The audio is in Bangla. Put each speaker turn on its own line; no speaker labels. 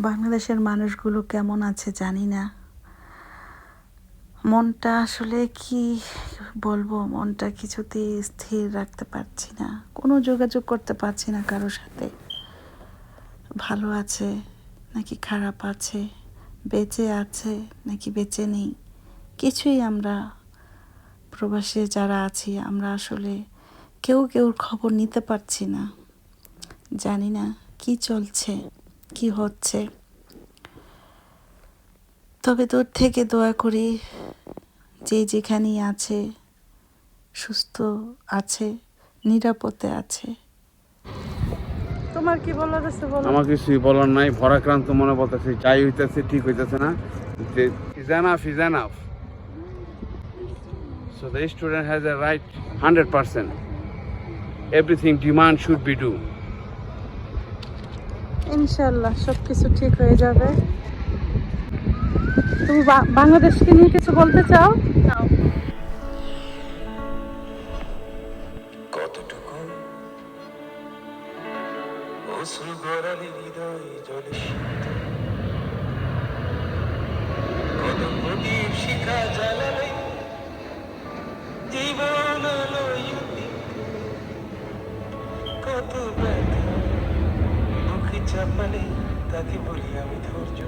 বাংলাদেশের মানুষগুলো কেমন আছে জানি না। মনটা আসলে কি বলব, মনটা কিছুতেই স্থির রাখতে পারছি না। কোনো যোগাযোগ করতে পারছি না কারোর সাথে। ভালো আছে, নাকি খারাপ আছে, বেঁচে আছে, নাকি বেঁচে নেই, কিছুই আমরা প্রবাসে যারা আছি, আমরা আসলে কেউ কেউর খবর নিতে পারছি না। জানি না কি চলছে। কি হচ্ছে? তবে দূর থেকে দোয়া করি যে যেখানেই আছে সুস্থ আছে নিরাপদে আছে। তোমার কি বলার আছে বলো?
আমার কিছুই বলার নাই ভরাক্রান্ত মনে বলতেছে যাই হইতেছে ঠিক হইতেছে না। Is enough is enough so the student has a right hundred percent everything demand should be do
ইনশাল্লাহ সব কিছু ঠিক হয়ে যাবে। তুমি বা- বাংলাদেশকে নিয়ে কিছু বলতে চাও?
কতটুকু? অশ্রু গড়ালে হৃদয় জলে কত প্রদীপ শিখা জ্বালালে জীবন আলোয় কত ব্যথা চাপালে তাকে বলি আমি ধৈর্য।